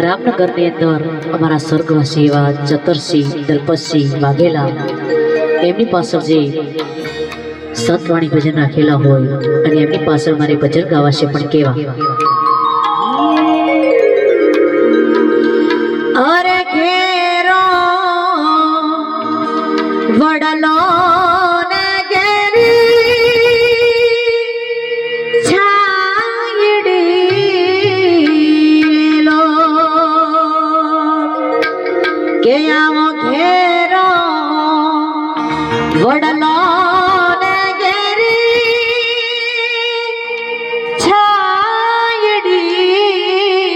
રામનગરની અંદર અમારા સ્વર્ગવાસી એવા ચતરસિંહ દલપતસિંહ વાઘેલા. એમની પાછળ જે સતવાણી ભજન રાખેલા હોય અને એમની પાછળ મારે ભજન ગાવા છે પણ કેવા. અરે ઘેરો વડલો ને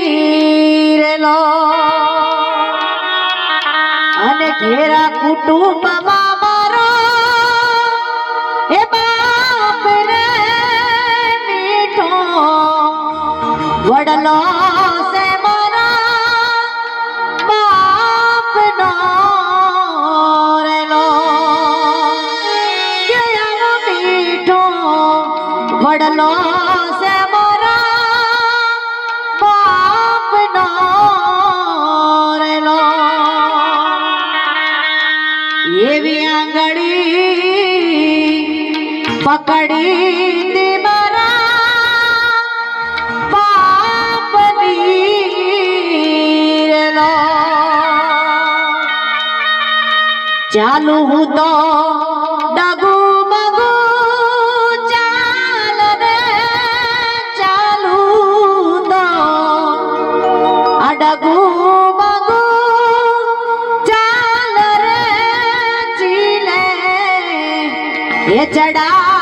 છાયડી રેલો. અને ઘેરા કુટુંબમાં મારો એ બાપ વડલો સે મારા બાપનો રેલો એવી આંગળી પકડી ચાલુ હું તો એ ચડા